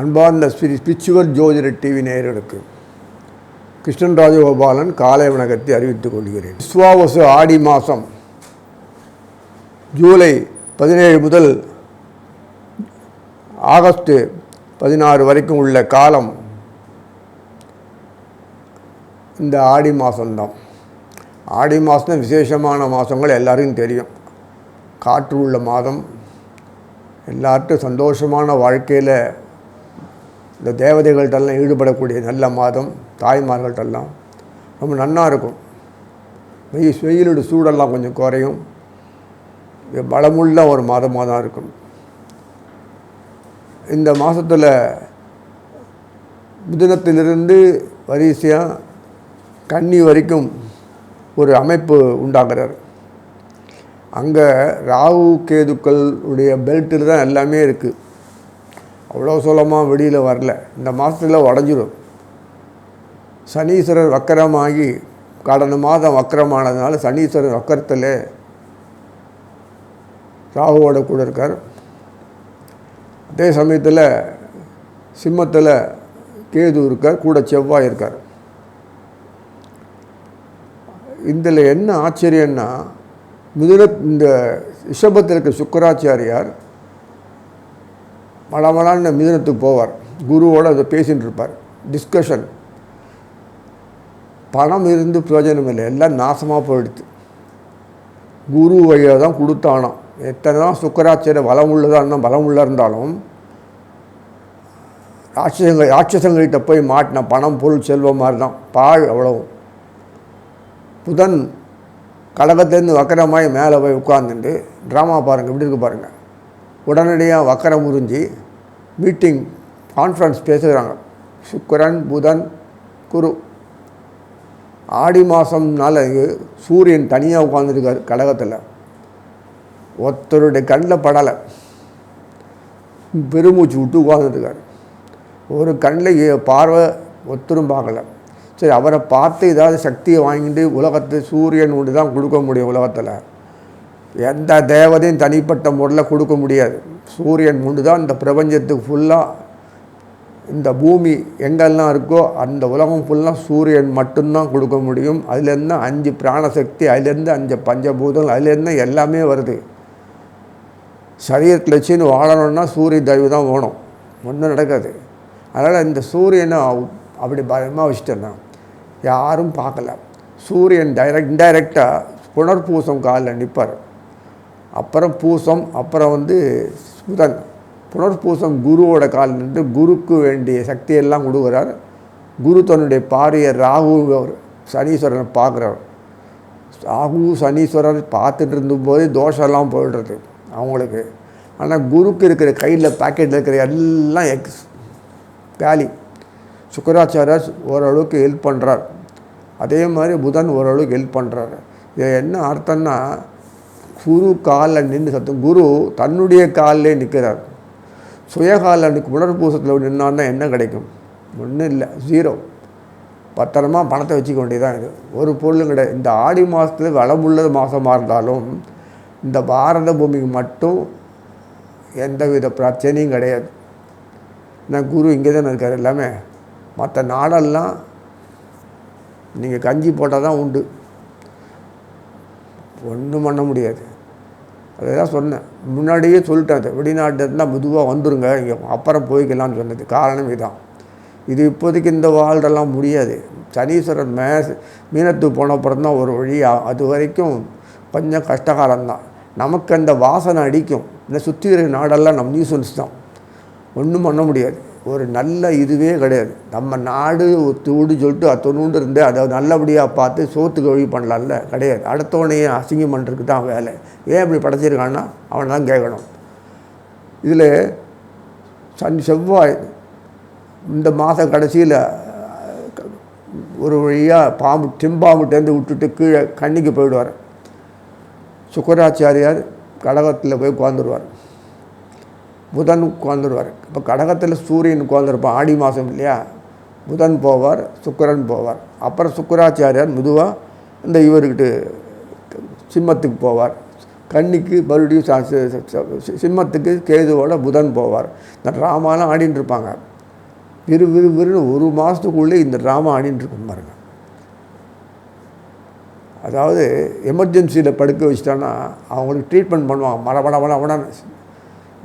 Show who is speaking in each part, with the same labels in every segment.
Speaker 1: அன்பார்ந்த ஸ்பிரி ஸ்பிரிச்சுவல் ஜோதிட டிவி நேயர்களுக்கு கிருஷ்ணன் ராஜகோபாலன் காலை வணக்கத்தை அறிவித்துக் கொள்கிறேன். விஸ்வாவசு ஆடி மாதம் ஜூலை பதினேழு முதல் ஆகஸ்ட் பதினாறு வரைக்கும் உள்ள காலம் இந்த ஆடி மாதம்தான் ஆடி மாதம் விசேஷமான மாதங்கள் எல்லாருக்கும் தெரியும். காற்று உள்ள மாதம். எல்லார்ட்டும் சந்தோஷமான வாழ்க்கையில் இந்த தேவதைகள்கிட்டெல்லாம் ஈடுபடக்கூடிய நல்ல மாதம் தாய்மார்கள்ட்டெல்லாம் ரொம்ப நல்லா இருக்கும். வெயில் வெயிலோட சூடெல்லாம் கொஞ்சம் குறையும். பலமுள்ள ஒரு மாதமாக தான் இருக்கும். இந்த மாதத்தில் புதினத்திலிருந்து வரிசையாக கன்னி வரைக்கும் ஒரு அமைப்பு உண்டாகிறார் அங்கே ராகு கேதுக்களுடைய பெல்ட்டில் தான் எல்லாமே இருக்குது அவ்வளோ சுலமாக வெளியில் வரல. இந்த மாதத்தில் உடஞ்சிரும். சனீஸ்வரர் வக்கரமாகி கடந்த மாதம் வக்கரமானதுனால சனீஸ்வரர் வக்கரத்தில் ராகுவோட கூட இருக்கார். அதே சமயத்தில் சிம்மத்தில் கேது இருக்கார் கூட செவ்வாய் இருக்கார். இதில் என்ன ஆச்சரியன்னா மிதுன இந்த ரிஷபத்தில் இருக்க சுக்கராச்சாரியார் மழமளான்னு மிதுனத்துக்கு போவார். குருவோடு அதை பேசிகிட்டு இருப்பார். டிஸ்கஷன் பணம் இருந்து பிரயோஜனம் இல்லை. எல்லாம் நாசமாக போயிடுது. குரு வழியாக தான் கொடுத்தானோம். எத்தனை தான் சுக்கராச்சாரிய பலம் உள்ளதாக பலம் உள்ள இருந்தாலும் ராட்சசங்கள் ராட்சசங்கள்கிட்ட போய் மாட்டின பணம் பொருள் செல்வம் மாதிரி தான். பாழ் அவ்வளவும் புதன் கடகத்துலேருந்து வக்கரமாய் மேலே போய் உட்காந்துட்டு ட்ராமா பாருங்கள் இப்படி இருக்கு பாருங்கள் உடனடியாக வக்கரம் உறிஞ்சி மீட்டிங் கான்ஃபரன்ஸ் பேசுகிறாங்க. சுக்கரன் புதன் குரு. ஆடி மாதம்னால சூரியன் தனியாக உட்காந்துருக்கார் கடகத்தில் ஒருத்தருடைய கண்ணில் படலை. பெருமூச்சு விட்டு உட்காந்துருக்கார் ஒரு கண்ணில் பார்வை ஒத்தரும் பார்க்கலை. சரி அவரை பார்த்து ஏதாவது சக்தியை வாங்கிட்டு உலகத்தை சூரியன் ஒன்று தான் கொடுக்க முடியும் உலகத்தில். எந்த தேவதையும் தனிப்பட்ட முறையில் கொடுக்க முடியாது. சூரியன் ஒன்று தான் இந்த பிரபஞ்சத்துக்கு ஃபுல்லாக இந்த பூமி எங்கெல்லாம் இருக்கோ அந்த உலகம் ஃபுல்லாக சூரியன் மட்டும்தான் கொடுக்க முடியும். அதுலேருந்து அஞ்சு பிராணசக்தி அதுலேருந்து அஞ்சு பஞ்சபூதங்கள் அதுலேருந்து எல்லாமே வருது. சரீரத்தில் வச்சுன்னு வாழணும்னா சூரிய தயவு தான் வேணும். ஒன்றும் நடக்காது. அதனால் இந்த சூரியனை அப்படி பயமாக வச்சுட்டேன்னா யாரும் பார்க்கல. சூரியன் டைரக்ட் இன்டைரக்டாக புனர்பூசம் காலில் நிற்பார் அப்புறம் பூசம் அப்புறம் வந்து புதன். புனர்பூசம் குருவோட கால் நின்று குருக்கு வேண்டிய சக்தியெல்லாம் கொடுக்குறார். குரு தன்னுடைய பாரிய ராகு சனீஸ்வரனை பார்க்குறவர் ராகு சனீஸ்வரர் பார்த்துட்டு இருந்தபோதே தோஷம்லாம் போயிடுறது அவங்களுக்கு. ஆனால் குருக்கு இருக்கிற கையில் பாக்கெட்டில் இருக்கிற எல்லாம் எக்ஸ் வேலி சுக்கராச்சாரியர் ஓரளவுக்கு ஹெல்ப் பண்ணுறார் அதே மாதிரி புதன் ஓரளவுக்கு ஹெல்ப் பண்ணுறாரு இது என்ன அர்த்தம்னா குரு காலில் நின்று சத்தம் குரு தன்னுடைய காலிலே நிற்கிறார் சுயகாலில் புனர்பூசத்தில் உணர்பூசத்தில் நின்னான்னா என்ன கிடைக்கும்? ஒன்றும் இல்லை ஜீரோ பத்திரமா பணத்தை வச்சுக்க வேண்டியதான் இது ஒரு பொருளும் கிடையாது. இந்த ஆடி மாதத்தில் வளமுள்ள மாதமாக இருந்தாலும் இந்த பாரத பூமிக்கு மட்டும் எந்த வித பிரச்சனையும் கிடையாது. நான் குரு இங்கே தானே இருக்கார் எல்லாமே. மற்ற நாடெல்லாம் நீங்கள் கஞ்சி போட்டால் தான் உண்டு. ஒன்றும் பண்ண முடியாது. அதுதான் சொன்னேன். முன்னாடியே சொல்லிட்டேன் அது. வெளிநாட்டு இருந்தால் மெதுவாக வந்துருங்க. இங்கே அப்புறம் போய்க்கலாம்னு சொன்னது. காரணம் இதுதான் இது இப்போதைக்கு இந்த வாழ்றெல்லாம் முடியாது. சனீஸ்வரன் மே மீனத்துக்கு போன அப்புறம் தான் ஒரு வழியாக அது வரைக்கும் கொஞ்சம் கஷ்டகாலம்தான். நமக்கு அந்த வாசனை அடிக்கும். இந்த சுற்றி இருக்கிற நாடெல்லாம் நம்ம நியூசன்ஸ் தான். ஒன்றும் பண்ண முடியாது. ஒரு நல்ல இதுவே கிடையாது. நம்ம நாடு ஒத்துவிடு சொல்லிட்டு அத்தொண்டு இருந்து அதை நல்லபடியாக பார்த்து சோத்துக்கு வழி பண்ணலாம்ல? கிடையாது. அடுத்தவனையும் அசிங்கம் பண்ணுறதுக்கு தான் வேலை. ஏன் இப்படி படைச்சிருக்கான்னா அவனை தான் கேட்கணும். இதில் சன் செவ்வாய் இந்த மாத கடைசியில் ஒரு வழியாக பாம்பு டிம்பாம்புட்டேருந்து விட்டுட்டு கீழே கண்ணிக்கு போயிடுவார். சுக்கராச்சாரியார் கடகத்தில் போய் உட்காந்துருவார். புதன் உட்காந்துருவார் இப்போ கடகத்தில் சூரியன் உட்காந்துருப்பான் ஆடி மாதம் இல்லையா? புதன் போவார் சுக்கரன் போவார். அப்புறம் சுக்கராச்சாரியார் மெதுவாக இந்த இவர்கிட்ட சிம்மத்துக்கு போவார். கன்னிக்கு மறுபடியும் சிம்மத்துக்கு கேதுவோட புதன் போவார். இந்த ட்ராமாலாம் ஆடின்னு இருப்பாங்க. விறு விறு விறுன்னு ஒரு மாதத்துக்குள்ளே இந்த ட்ராமா ஆடின்னு இருக்கும் பாருங்க. அதாவது எமர்ஜென்சியில் படுக்க வச்சிட்டான்னா அவங்களுக்கு ட்ரீட்மெண்ட் பண்ணுவாங்க. மர மட மட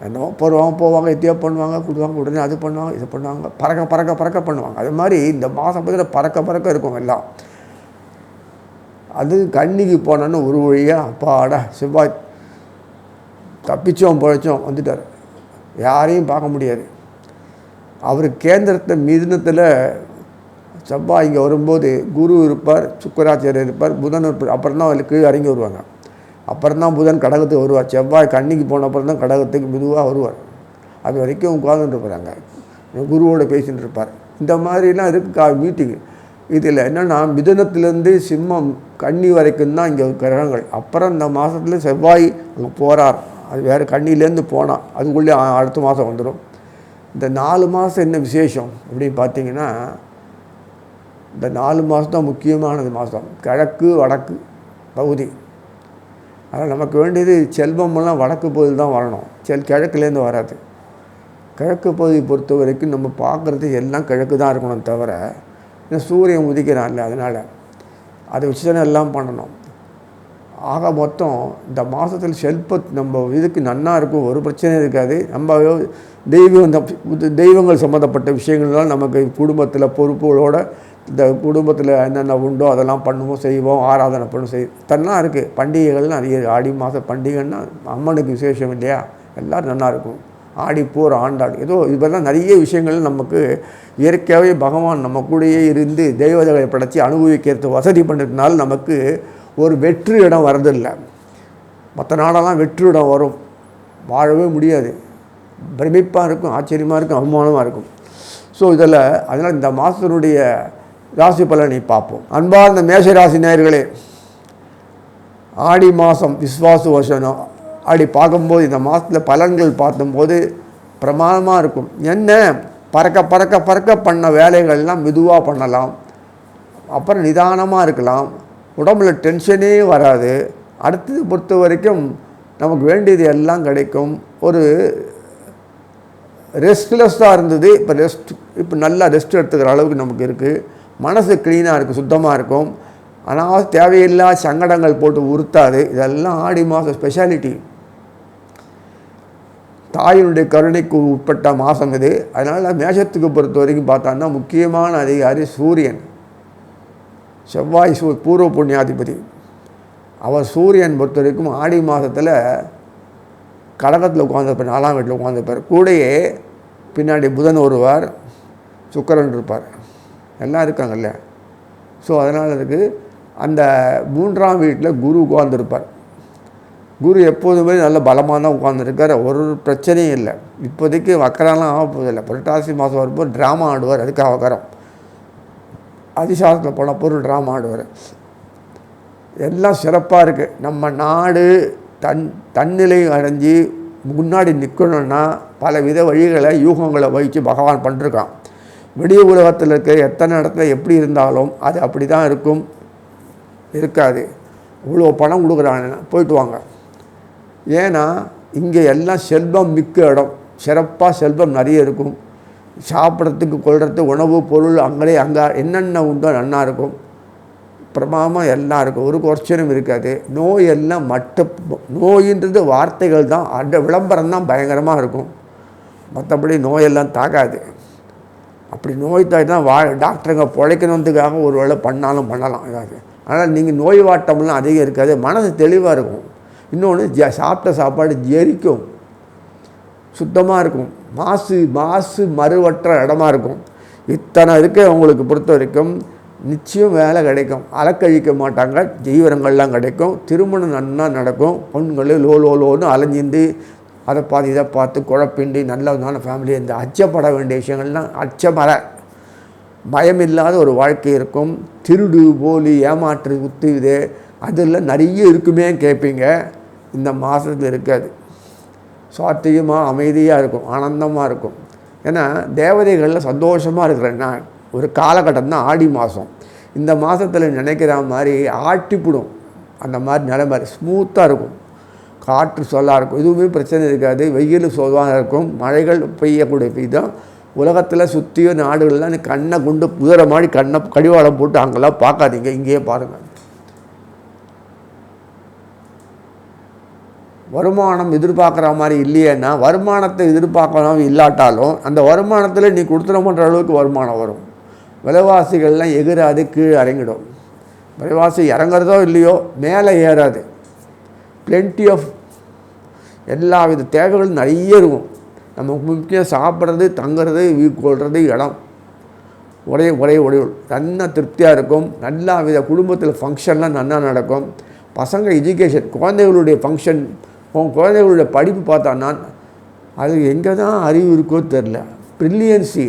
Speaker 1: என்னவோ போடுவாங்க போவாங்க எத்தையோ பண்ணுவாங்க கொடுவாங்க உடனே அது பண்ணுவாங்க இது பண்ணுவாங்க பறக்க பறக்க பறக்க பண்ணுவாங்க. அது மாதிரி இந்த மாதம் பக்கத்தில் பறக்க பறக்க இருக்கும் எல்லாம். அது கண்ணிக்கு போனோன்னு ஒரு வழியாக அப்பாடா செவ்வாய் தப்பிச்சோம் பிழைச்சோம் வந்துட்டார். யாரையும் பார்க்க முடியாது. அவர் கேந்திரத்தை மிதினத்தில் செவ்வாய் இங்கே வரும்போது குரு இருப்பார் சுக்கராச்சாரியர் இருப்பார் புதன் இருப்பார் அப்புறம் தான் அவருக்கு கீழே இறங்கி வருவாங்க. அப்புறம் தான் புதன் கடகத்துக்கு வருவார். செவ்வாய் கன்னிக்கு போன அப்புறம் தான் கடகத்துக்கு மெதுவாக வருவார். அது வரைக்கும் உட்காந்துட்டு இருப்பாங்க. குருவோட பேசிட்டு இருப்பார். இந்த மாதிரிலாம் இருக்குது கா மீட்டிங் இதில் என்னென்னா மிதுனத்திலேருந்து சிம்மம் கன்னி வரைக்கும் தான் இங்கே கிரகங்கள். அப்புறம் இந்த மாதத்துல செவ்வாய் அங்கே போகிறார் அது வேறு கண்ணிலேருந்து போனால் அதுக்குள்ளே அடுத்த மாதம் வந்துடும் இந்த நாலு மாதம் என்ன விசேஷம் அப்படின்னு பார்த்தீங்கன்னா இந்த நாலு மாதம் தான் முக்கியமானது மாதம் கிழக்கு வடக்கு பகுதி. அதனால் நமக்கு வேண்டியது செல்வமெல்லாம் வடக்கு பகுதி தான் வரணும். செல் கிழக்குலேருந்து வராது. கிழக்கு பகுதியை பொறுத்த வரைக்கும் நம்ம பார்க்குறது எல்லாம் கிழக்கு தான் இருக்கணும் தவிர இந்த சூரியன் உதிக்கிறான்ல அதனால் அதை வச்சு தானே எல்லாம் பண்ணணும். ஆக மொத்தம் இந்த மாதத்தில் செல்ப நம்ம இதுக்கு நன்னா இருக்கும் ஒரு பிரச்சனையும் இருக்காது. நம்ம தெய்வம் இந்த தெய்வங்கள் சம்மந்தப்பட்ட விஷயங்கள்லாம் நமக்கு குடும்பத்தில் பொறுப்புகளோட இந்த குடும்பத்தில் என்னென்ன உண்டோ அதெல்லாம் பண்ணுவோம் செய்வோம் ஆராதனை பண்ணுவோம் செய் தன்னா இருக்குது பண்டிகைகள் நிறைய ஆடி மாத பண்டிகைன்னா அம்மனுக்கு விசேஷம் இல்லையா? எல்லோரும் நல்லாயிருக்கும் ஆடி போகிற ஆண்டாடு ஏதோ இதெல்லாம் நிறைய விஷயங்கள் நமக்கு இயற்கையாகவே பகவான் நம்ம கூடயே இருந்து தெய்வதைகளை படைச்சி அனுபவிக்கிறது வசதி பண்ணுறதுனால நமக்கு ஒரு வெற்று இடம் வரதில்லை மற்ற நாடெல்லாம் வெற்று இடம் வரும். வாழவே முடியாது. பிரமிப்பாக இருக்கும் ஆச்சரியமாக இருக்கும் அவமானமாக இருக்கும். ஸோ இதில் அதனால் இந்த மாதத்தினுடைய ராசி பலனை பார்ப்போம். அன்பார்ந்த மேஷ ராசி நேயர்களே ஆடி மாதம் விஸ்வாச வருஷம் அப்படி பார்க்கும்போது இந்த மாதத்தில் பலன்கள் பார்த்தும்போது பிரமாதமாக இருக்கும். என்ன? பறக்க பறக்க பறக்க பண்ண வேலைகள்லாம் மெதுவாக பண்ணலாம். அப்புறம் நிதானமாக இருக்கலாம். உடம்புல டென்ஷனே வராது. அடுத்தது பொறுத்த வரைக்கும் நமக்கு வேண்டியது எல்லாம் கிடைக்கும். ஒரு ரெஸ்ட்லெஸ்ஸாக இருந்தது. இப்போ ரெஸ்ட் இப்போ நல்லா ரெஸ்ட் எடுத்துக்கிற அளவுக்கு நமக்கு இருக்குது மனசு க்ளீனாக இருக்கும் சுத்தமாக இருக்கும். ஆனால் தேவையில்லாத சங்கடங்கள் போட்டு உறுத்தாது. இதெல்லாம் ஆடி மாதம் ஸ்பெஷாலிட்டி தாயினுடைய கருணைக்கு உட்பட்ட மாதம் இது. அதனால் மேஷத்துக்கு பொறுத்த வரைக்கும் பார்த்தோன்னா முக்கியமான அதிகாரி சூரியன். செவ்வாய் சூ பூர்வ புண்ணியாதிபதி. அவர் சூரியன் பொறுத்த வரைக்கும் ஆடி மாதத்தில் கடகத்தில் உட்காந்துருப்பார் நாலாம் வீட்டில் உட்காந்துருப்பார் கூடயே பின்னாடி புதன் ஒருவர் சுக்கிரன் இருப்பார். எல்லாம் இருக்காங்கல்ல. ஸோ அதனால் இருக்குது அந்த மூன்றாம் வீட்டில் குரு உட்காந்துருப்பார் குரு எப்போதுமே நல்ல பலமாக தான் உட்காந்துருக்கார் ஒரு பிரச்சனையும் இல்லை. இப்போதைக்கு வக்கரெல்லாம் ஆக போதில்லை புரட்டாசி மாதம் வரும்போது ட்ராமா ஆடுவார். அதுக்காக வக்கரம் அதிசாரத்தில் போன பொருள் ட்ராமா ஆடுவார். எல்லாம் சிறப்பாக இருக்குது நம்ம நாடு தன் தன்னிலை அடைஞ்சு முன்னாடி நிற்கணும்னா பல வித வழிகளை யூகங்களை வகித்து பகவான் பண்ணிருக்கான். வெளி உலகத்தில் இருக்க எத்தனை இடத்துல எப்படி இருந்தாலும் அது அப்படி தான் இருக்கும். இருக்காது. இவ்வளோ பணம் கொடுக்குறாங்கன்னா போயிட்டு வாங்க. ஏன்னா இங்கே எல்லாம் செல்வம் மிக்க இடம். சிறப்பாக செல்வம் நிறைய இருக்கும். சாப்பிட்றதுக்கு கொள்றதுக்கு உணவு பொருள் அங்கே அங்கே என்னென்ன உண்டோ நல்லா இருக்கும். பிரமாதமாக எல்லாம் இருக்கும். ஒரு குறைச்சலும் இருக்காது. நோய் எல்லாம் மட்ட நோயின்றது வார்த்தைகள் தான். அந்த விளம்பரம் தான் பயங்கரமாக இருக்கும். மற்றபடி நோயெல்லாம் தாக்காது. அப்படி நோய் தாக்கினா வா டாக்டருங்க பிழைக்கணுன்றதுக்காக ஒரு வேளை பண்ணாலும் பண்ணலாம். ஏதாவது. ஆனால் நீங்கள் நோய் வாட்டம்லாம் அதிகம் இருக்காது. மனது தெளிவாக இருக்கும். இன்னொன்று ஜ சாப்பிட்ட சாப்பாடு ஜெரிக்கும். சுத்தமாக இருக்கும். மாசு மாசு மறுவற்ற இடமா இருக்கும். இத்தனை இருக்க உங்களுக்கு பொறுத்த வரைக்கும். நிச்சயம் வேலை கிடைக்கும். அலக்கழிக்க மாட்டாங்க. ஜீவனங்கள்லாம் கிடைக்கும். திருமணம் நன்னா நடக்கும். பொண்கள் லோ லோ லோன்னு அலைஞ்சிந்து அதை பார்த்து இதை பார்த்து குழப்பின்றி நல்ல ஃபேமிலி இந்த அச்சப்பட வேண்டிய விஷயங்கள்லாம் அச்சமர பயமில்லாத ஒரு வாழ்க்கை இருக்கும். திருடு போலி ஏமாற்று குத்து இது அதில் நிறைய இருக்குமே கேட்பீங்க. இந்த மாதத்தில் இருக்காது. சாத்தியமாக அமைதியாக இருக்கும். ஆனந்தமாக இருக்கும். ஏன்னா தேவதைகளில் சந்தோஷமாக இருக்கிற நான். ஒரு காலகட்டம் தான் ஆடி மாதம் இந்த மாதத்தில் நினைக்கிற மாதிரி ஆட்டிப்பிடும். அந்த மாதிரி நிலைமை ஸ்மூத்தாக இருக்கும். காற்று சொல்லாக இருக்கும். எதுவுமே பிரச்சனை இருக்காது. வெயில் சொல்லாக இருக்கும். மழைகள் பெய்யக்கூடிய விதம். உலகத்தில் சுற்றிய நாடுகள்லாம் நீ கண்ணை கொண்டு குதிரை மாதிரி கண்ணை கடிவாளம் போட்டு அங்கெல்லாம் பார்க்காதீங்க. இங்கேயே பாருங்கள் வருமானம் எதிர்பார்க்குற மாதிரி இல்லையேன்னா வருமானத்தை எதிர்பார்க்கணும் இல்லாட்டாலும் அந்த வருமானத்தில் நீ கொடுத்துட அளவுக்கு வருமானம் வரும். விலைவாசிகள்லாம் எகிராது கீழே இறங்கிடும். விலைவாசி இறங்குறதோ இல்லையோ மேலே ஏறாது. பிளென்டி ஆஃப் எல்லா வித தேவைகளும் நிறைய இருக்கும். நமக்கு முக்கியம் சாப்பிட்றது தங்குறது வீடு கொள்வது இடம். ஒரே ஒரே உடையுள் நல்ல திருப்தியாக இருக்கும். நல்லா வித குடும்பத்தில் ஃபங்க்ஷன்லாம் நல்லா நடக்கும். பசங்க எஜுகேஷன் குழந்தைகளுடைய ஃபங்க்ஷன் குழந்தைகளுடைய படிப்பு பார்த்தான்னா அது எங்கே தான் அறிவு இருக்கோ தெரில ப்ரில்லியன்சி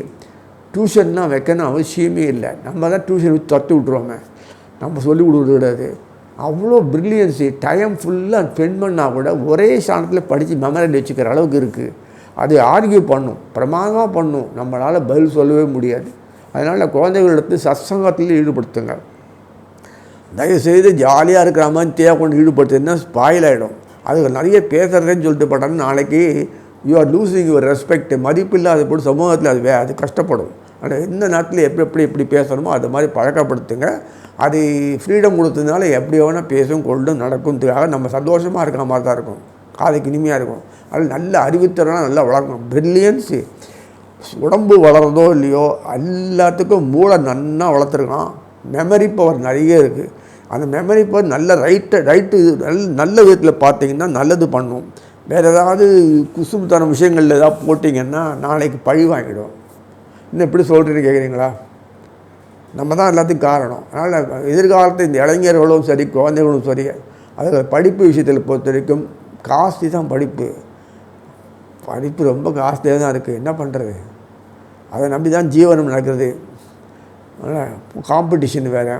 Speaker 1: டியூஷன்லாம் வைக்கணும் அவசியமே இல்லை. நம்ம தான் டியூஷன் தத்து விட்ருவோமே நம்ம சொல்லி கொடுக்குறது கிடையாது. அவ்வளோ ப்ரில்லியன்ஸு டைம் ஃபுல்லாக ஸ்பெண்ட் பண்ணால் கூட ஒரே சாணத்தில் படித்து மெமரியில் வச்சுக்கிற அளவுக்கு இருக்குது அது ஆர்கியூ பண்ணும் பிரமாதமாக பண்ணும். நம்மளால் பதில் சொல்லவே முடியாது. அதனால் குழந்தைகளிடத்து சத்சங்கத்தில் ஈடுபடுத்துங்க தயவுசெய்து ஜாலியாக இருக்கிற மாதிரி தேவை கொண்டு ஈடுபடுத்துன்னா ஸ்பாயில் ஆகிடும் அது நிறைய பேசுகிறதுன்னு சொல்லிட்டு பட்டாலும் நாளைக்கு you are losing your respect மதிப்பு இல்லாத போட்டு சமூகத்தில் அது வே அது கஷ்டப்படும். ஆனால் இந்த நேரத்தில் எப்படி எப்படி எப்படி பேசணுமோ அது மாதிரி பழக்கப்படுத்துங்க. அது ஃப்ரீடம் கொடுத்ததுனால எப்படி வேணால் பேசும் கொள்ளும் நடக்கும்துக்காக நம்ம சந்தோஷமாக இருக்கிற மாதிரி தான் இருக்கும். காதுக்கு இனிமையாக இருக்கும். அதில் நல்ல அறிவுத்திறனாக நல்லா வளர்க்கணும். ப்ரில்லியன்ஸு உடம்பு வளர்றதோ இல்லையோ எல்லாத்துக்கும் மூளை நன்னா வளர்த்துருக்கான். மெமரி பவர் நிறைய இருக்குது அந்த மெமரி பவர் நல்ல ரைட்டை ரைட்டு நல்ல நல்ல விதத்தில் பார்த்தீங்கன்னா நல்லது பண்ணும். வேறு ஏதாவது குசுமுத்தான விஷயங்களில் ஏதாவது போட்டிங்கன்னா நாளைக்கு பழி வாங்கிடும் இன்னும் எப்படி சொல்கிறீன்னு கேட்குறீங்களா நம்ம தான் எல்லாத்துக்கும் காரணம். அதனால் எதிர்காலத்தில் இந்த இளைஞர்களும் சரி குழந்தைகளும் சரி அதில் படிப்பு விஷயத்தில் பொறுத்த வரைக்கும் காஸ்ட்லி தான் படிப்பு. படிப்பு ரொம்ப காஸ்ட்லியாக தான் இருக்குது என்ன பண்ணுறது அதை நம்பி தான் ஜீவனம் நடக்கிறது அதனால் காம்படிஷன் வேறு.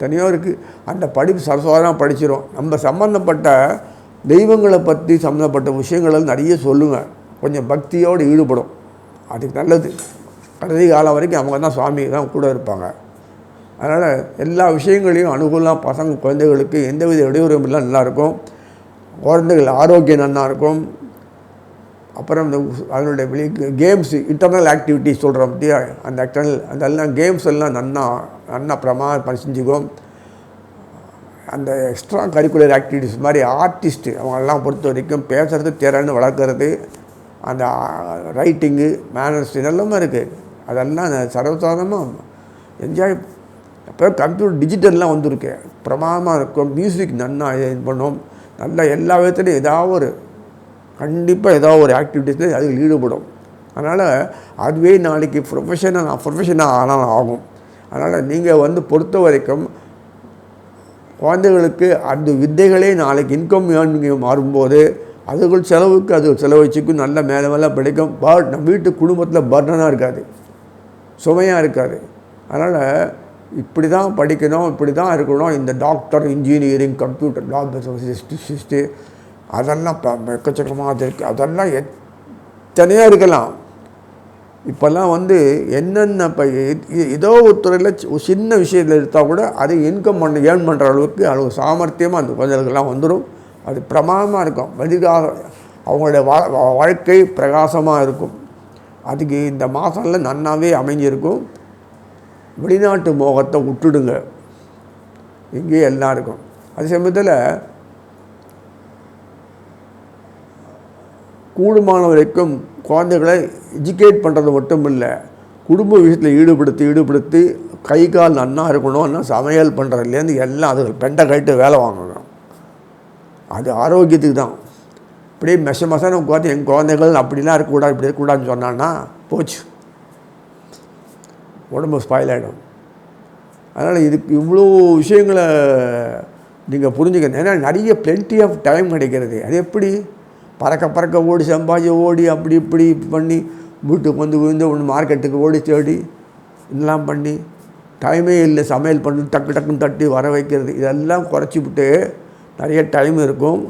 Speaker 1: தனியோ இருக்குது அந்த படிப்பு சரஸ்வரமாக படிச்சிடும் நம்ம சம்மந்தப்பட்ட தெய்வங்களை பற்றி சம்மந்தப்பட்ட விஷயங்கள் நிறைய சொல்லுங்கள் கொஞ்சம் பக்தியோடு ஈடுபடும். அதுக்கு நல்லது. கடைசி காலம் வரைக்கும் அவங்க தான் சுவாமி தான் கூட இருப்பாங்க. அதனால் எல்லா விஷயங்களையும் அனுகூலம் பசங்க குழந்தைகளுக்கு எந்தவித இடையூறும் இல்லை நல்லாயிருக்கும். குழந்தைகள் ஆரோக்கியம் நல்லா இருக்கும் அப்புறம் இந்த அதனுடைய வெளி கேம்ஸ் இன்டர்னல் ஆக்டிவிட்டிஸ் சொல்கிறோம் பற்றியா அந்த எக்ஸ்டர்னல் அதெல்லாம் கேம்ஸ் எல்லாம் நன்னா நன்னா பிரமா செஞ்சுக்கும். அந்த எக்ஸ்ட்ரா கரிக்குலர் ஆக்டிவிட்டிஸ் மாதிரி ஆர்டிஸ்ட்டு அவங்களெல்லாம் பொறுத்த வரைக்கும் பேசுகிறது திறன்னு வளர்க்குறது அந்த ரைட்டிங்கு மேனர்ஸ் இதெல்லாமே இருக்குது அதெல்லாம் சர்வசாதாரணமாக என்ஜாய் அப்புறம் கம்ப்யூட்டர் டிஜிட்டல்லாம் வந்திருக்கு. பிரமாதமாக இருக்கும். மியூசிக் நல்லா இது பண்ணும். நல்லா எல்லா விதத்துலையும் ஏதாவது ஒரு கண்டிப்பாக ஏதாவது ஒரு ஆக்டிவிட்டீஸில் அதில் ஈடுபடும். அதனால் அதுவே நாளைக்கு ப்ரொஃபஷனல் ப்ரொஃபஷனாக ஆனால் ஆகும். அதனால் நீங்கள் வந்து பொறுத்த வரைக்கும் குழந்தைகளுக்கு அந்த வித்தைகளே நாளைக்கு இன்கம் ஏர்னிங் மாறும்போது அதுக்குள் செலவுக்கு அது செலவழிச்சிக்கும் நல்ல மேலே மேலே படிக்கும் பட் நம்ம வீட்டு குடும்பத்தில் பர்டனாக இருக்காது. சுமையாக இருக்காது. அதனால் இப்படி தான் படிக்கணும் இப்படி தான் இருக்கணும். இந்த டாக்டர் இன்ஜினியரிங் கம்ப்யூட்டர் லாபிஸ்ட்டு அதெல்லாம் எக்கச்சக்கமாக இருக்குது அதெல்லாம் எத்தனையாக இருக்கலாம். இப்போல்லாம் வந்து என்னென்ன இப்போ ஏதோ ஒரு துறையில் ஒரு சின்ன விஷயத்தில் எடுத்தால் கூட அது இன்கம் பண்ண ஏர்ன் பண்ணுற அளவுக்கு அளவு சாமர்த்தியமாக அந்த குழந்தைகளுக்கெல்லாம் வந்துடும் அது பிரமாதமாக இருக்கும். எதிர்கால அவங்களுடைய வா- வாழ்க்கை பிரகாசமாக இருக்கும். அதுக்கு இந்த மாதம்ல நன்னாவே அமைஞ்சிருக்கும். வெளிநாட்டு மோகத்தை விட்டுடுங்க இங்கேயே எல்லாம் இருக்கும். அதே சமயத்தில் கூடுமான வரைக்கும் குழந்தைகளை எஜுகேட் பண்ணுறது மட்டும் இல்லை குடும்ப விஷயத்தில் ஈடுபடுத்தி ஈடுபடுத்தி கை கால் நன்னா இருக்கணும்னா சமையல் பண்ணுறதுலேருந்து எல்லாம் அது பெண்டை கட்டு வேலை வாங்கணும். அது ஆரோக்கியத்துக்கு தான். அப்படியே மெச மசன உட்காந்து என் குழந்தைகள் அப்படிலாம் இருக்கக்கூடாது இப்படி இருக்கக்கூடாதுன்னு சொன்னான்னா போச்சு. உடம்பு ஸ்பாயில் ஆகிடும் அதனால் இதுக்கு இவ்வளோ விஷயங்களை நீங்கள் புரிஞ்சுக்கணும். ஏன்னா நிறைய பிளென்டி ஆஃப் டைம் கிடைக்கிறது. அது எப்படி? பறக்க பறக்க ஓடி சம்பாதி ஓடி அப்படி இப்படி பண்ணி வீட்டுக்கு வந்து விழுந்து ஒன்று மார்க்கெட்டுக்கு ஓடி தேடி இதெல்லாம் பண்ணி டைமே இல்லை. சமையல் பண்ணி டக்கு டக்குன்னு தட்டி வர வைக்கிறது. இதெல்லாம் குறைச்சி விட்டு நிறைய டைம் இருக்கும்.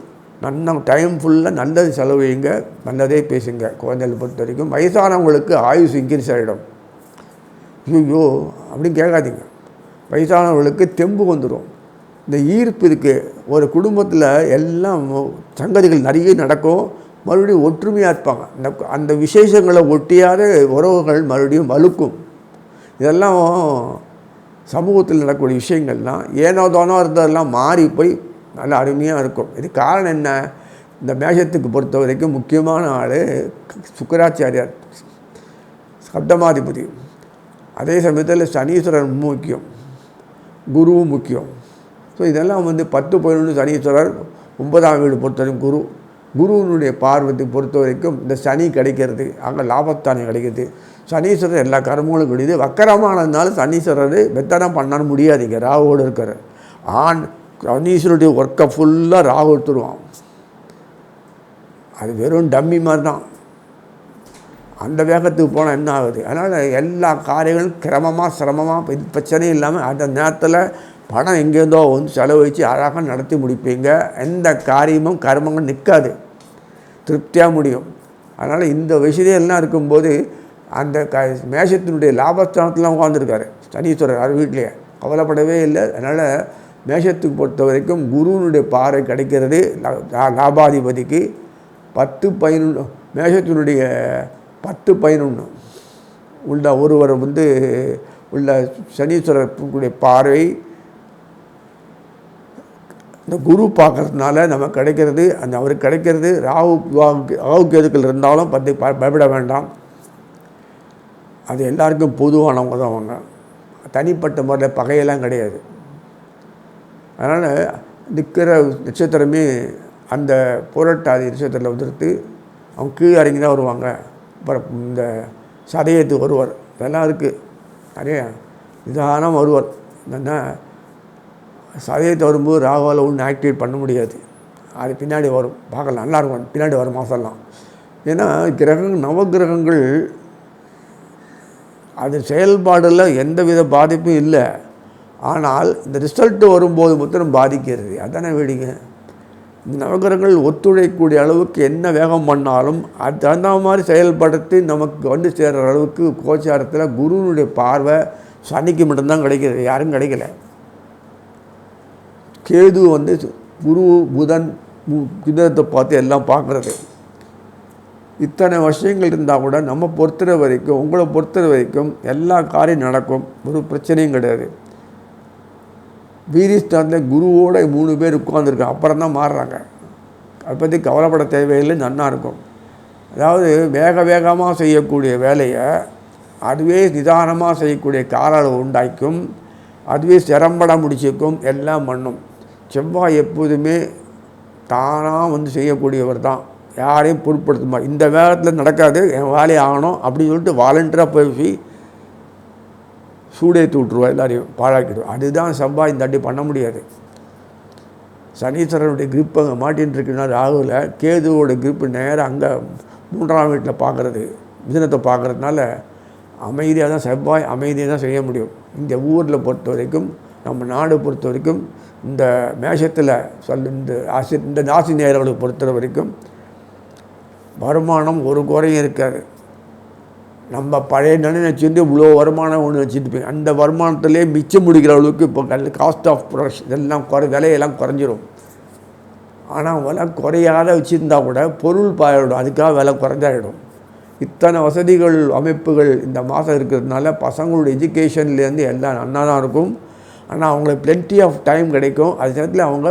Speaker 1: நல்ல டைம் ஃபுல்லாக நல்லது செலவழிங்க நல்லதே பேசுங்க குழந்தைகளை பொறுத்த வரைக்கும். வயசானவங்களுக்கு ஆயுஸ் இன்க்ரீஸ் ஆகிடும் ஐயோ அப்படின்னு கேட்காதீங்க. வயசானவர்களுக்கு தெம்பு வந்துடும் இந்த ஈர்ப்பு இருக்குது ஒரு குடும்பத்தில் எல்லாம் சங்கதிகள் நிறைய நடக்கும். மறுபடியும் ஒற்றுமையாக இருப்பாங்க. அந்த அந்த விசேஷங்களை ஒட்டியாத உறவுகள் மறுபடியும் வலுக்கும். இதெல்லாம் சமூகத்தில் நடக்கக்கூடிய விஷயங்கள்லாம் ஏனோ தானோ இருந்ததெல்லாம் மாறி போய் நல்ல அருமையாக இருக்கும். இது காரணம் என்ன? இந்த மேஷத்துக்கு பொறுத்த வரைக்கும் முக்கியமான ஆள் சுக்கராச்சாரியார். சப்தமாதிபதி. அதே சமயத்தில் சனீஸ்வரன் முக்கியம். குருவும் முக்கியம். ஸோ இதெல்லாம் வந்து பத்து பதினொன்று சனீஸ்வரர் ஒன்பதாம் வீடு பொறுத்தவரைக்கும் குரு. குருவினுடைய பார்வத்தை பொறுத்த வரைக்கும் இந்த சனி கிடைக்கிறது. அங்கே லாபத்தானே கிடைக்கிறது. சனீஸ்வரர் எல்லா கர்மங்களும் கிடையாது வக்கரமானதுனால சனீஸ்வரர் வெத்தனம் பண்ண முடியாதுங்க. ராகுவோடு இருக்கிற ஆண் சனீஸ்வருடைய ஒர்க்கை ஃபுல்லாக ராகு எடுத்துருவான். அது வெறும் டம்மி மாதிரி தான் அந்த வேகத்துக்கு போனால் என்ன ஆகுது? அதனால் எல்லா காரியங்களும் கிரமமாக சிரமமாக இது பிரச்சனையும் இல்லாமல் அந்த நேரத்தில் பணம் எங்கேருந்தோ வந்து செலவழித்து அழகாக நடத்தி முடிப்பீங்க. எந்த காரியமும் கர்மங்கள் நிற்காது திருப்தியாக முடியும். அதனால் இந்த விஷயம்லாம் இருக்கும்போது அந்த க மேஷத்தினுடைய லாபஸ்தானத்தில் உட்காந்துருக்காரு சனீஸ்வரர் அவர் வீட்லேயே. கவலைப்படவே இல்லை. அதனால் மேஷத்துக்கு பொறுத்த வரைக்கும் குருவினுடைய பார்வை கிடைக்கிறது. லாபாதிபதிக்கு பத்து பதினொன்று மேஷத்தினுடைய பத்து பதினொன்று. உள்ள ஒருவர் வந்து உள்ள சனீஸ்வரர் பார்வை இந்த குரு பார்க்கறதுனால நமக்கு கிடைக்கிறது. அந்த அவருக்கு கிடைக்கிறது. ராகு ராகு கேதுக்கள் இருந்தாலும் பற்றி பயப்பட வேண்டாம். அது எல்லாருக்கும் பொதுவானவங்க தான் அவங்க. தனிப்பட்ட முறையில் பகையெல்லாம் கிடையாது. அதனால் நிற்கிற நட்சத்திரமே அந்த புரட்டாதி நட்சத்திரத்தில் வந்துடுத்து அவங்க கீழே இறங்கி தான் வருவாங்க. அப்புறம் இந்த சதயத்து வருவார். இதெல்லாம் இருக்குது நிறைய நிதானம் வருவார். என்னென்னா சதயத்தை வரும்போது ராகுவால் ஒன்று ஆக்டிவேட் பண்ண முடியாது. அது பின்னாடி வரும். பார்க்கலாம். நல்லா இருக்கும். பின்னாடி வரும் மாதம்லாம் ஏன்னா கிரகங்கள் நவகிரகங்கள் அது செயல்பாடில் எந்த வித பாதிப்பும் இல்லை. ஆனால் இந்த ரிசல்ட்டு வரும்போது மட்டும் பாதிக்கிறது. அதானே வேடிங்க. இந்த நவகிரகங்கள் ஒத்துழைக்கக்கூடிய அளவுக்கு என்ன வேகம் பண்ணாலும் அது தகுந்த மாதிரி செயல்படுத்தி நமக்கு வந்து சேர்கிற அளவுக்கு கோச்சாரத்தில் குருவினுடைய பார்வை சனிக்கு மட்டும்தான் கிடைக்கிறது. யாரும் கிடைக்கல. கேது வந்து குரு புதன் கிரகத்தை பார்த்து எல்லாம் பார்க்குறது. இத்தனை வருஷங்கள் இருந்தால் கூட நம்ம பொறுத்துற வரைக்கும் உங்களை பொறுத்துற வரைக்கும் எல்லா காரியம் நடக்கும். ஒரு பிரச்சனையும் கிடையாது. வீதிஸ்தானத்தில் குருவோட மூணு பேர் உட்காந்துருக்கோம் அப்புறம் தான் மாறுறாங்க. அதை பற்றி கவலைப்பட தேவையில்லை நன்னா இருக்கும். அதாவது வேக வேகமாக செய்யக்கூடிய வேலையை அதுவே நிதானமாக செய்யக்கூடிய கால அளவு உண்டாக்கும் அதுவே சிரம்பட முடிச்சிக்கும் எல்லாம் பண்ணும். செவ்வாய் எப்போதுமே தானாக வந்து செய்யக்கூடியவர் தான். யாரையும் பொருட்படுத்துமா இந்த வேகத்தில் நடக்காது என் வேலையை ஆகணும் அப்படின்னு சொல்லிட்டு வாலண்டியராக போய் சூடேற்றி விட்ருவா எல்லாரையும் பாழாக்கிடுவோம் அதுதான் செவ்வாய் இந்த பண்ண முடியாது. சனீஸ்வரனுடைய கிரிப் அங்கே மாட்டின்னு ராகுல கேதுவோட கிரிப்பு நேராக அங்கே மூன்றாம் வீட்டில் பார்க்குறது மிதனத்தை பார்க்குறதுனால அமைதியாக தான் செவ்வாய் அமைதியாக தான் செய்ய முடியும். இந்த ஊரில் பொறுத்த வரைக்கும் நம்ம நாடு பொறுத்த வரைக்கும் இந்த மேஷத்தில் சொல் இந்த ஆசி இந்த நாசி நேர்களை பொறுத்த வரைக்கும் வருமானம் ஒரு குறையும் இருக்காது. நம்ம பழைய நினைச்சிருந்து இவ்வளோ வருமானம் ஒன்று வச்சுட்டு அந்த வருமானத்திலே மிச்சம் முடிக்கிற அளவுக்கு இப்போ காஸ்ட் ஆஃப் ப்ரொடக்ஷன் இதெல்லாம் குறை விலையெல்லாம் குறைஞ்சிரும். ஆனால் விலை குறையாத வச்சுருந்தா கூட பொருள் பாயிடும் அதுக்காக விலை குறைஞ்சாயிடும். இத்தனை வசதிகள் அமைப்புகள் இந்த மாதம் இருக்கிறதுனால பசங்களோட எஜுகேஷன்லேருந்து எல்லாம் நன்னா தான் இருக்கும். ஆனால் அவங்களுக்கு பிளென்டி ஆஃப் டைம் கிடைக்கும். அது நேரத்தில் அவங்க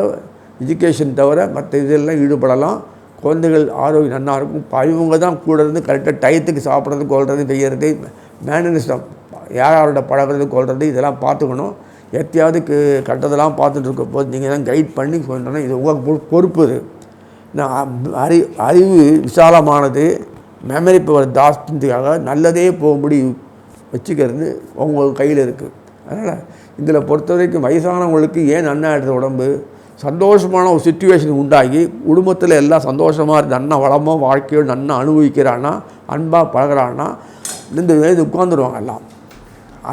Speaker 1: எஜுகேஷன் தவிர மற்ற இதெல்லாம் ஈடுபடலாம். குழந்தைகள் ஆரோக்கியம் நல்லா இருக்கும். இவங்க தான் கூட இருந்து கரெக்டாக டயத்துக்கு சாப்பிட்றது கொள்வது செய்கிறது மேனரிசம் யாரோட பழகிறது கொள்வது இதெல்லாம் பார்த்துக்கணும். எத்தையாவது கட்டதெல்லாம் பார்த்துட்டு இருக்க போது நீங்கள் தான் கைட் பண்ணி சொல்லணும் இது உங்கள் பொறுப்பு இது. நான் அறி அறிவு விசாலமானது. மெமரி பவர் ஜாஸ்திக்காக நல்லதே போகும்படி வச்சுக்கிறது உங்கள் கையில் இருக்குது அதனால் இதில் பொறுத்த வரைக்கும் வயசானவங்களுக்கு ஏன் நன்னாயிடுது உடம்பு? சந்தோஷமான ஒரு சுச்சுவேஷன் உண்டாகி குடும்பத்தில் எல்லாம் சந்தோஷமாக இருந்து நன்ன வளமாக வாழ்க்கையோ நன்னா அனுபவிக்கிறானா அன்பாக பழகிறானா இந்த இது உட்காந்துருவாங்க எல்லாம்.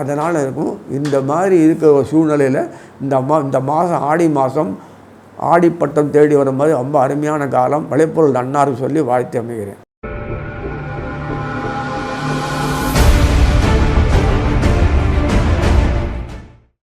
Speaker 1: அதனால் இருக்கும் இந்த மாதிரி இருக்கிற ஒரு சூழ்நிலையில் இந்த மா இந்த மாதம் ஆடி மாதம் ஆடிப்பட்டம் தேடி வர மாதிரி ரொம்ப அருமையான காலம் விளைப்பொருள் நன்னாருன்னு சொல்லி வாழ்த்து அமைகிறேன்.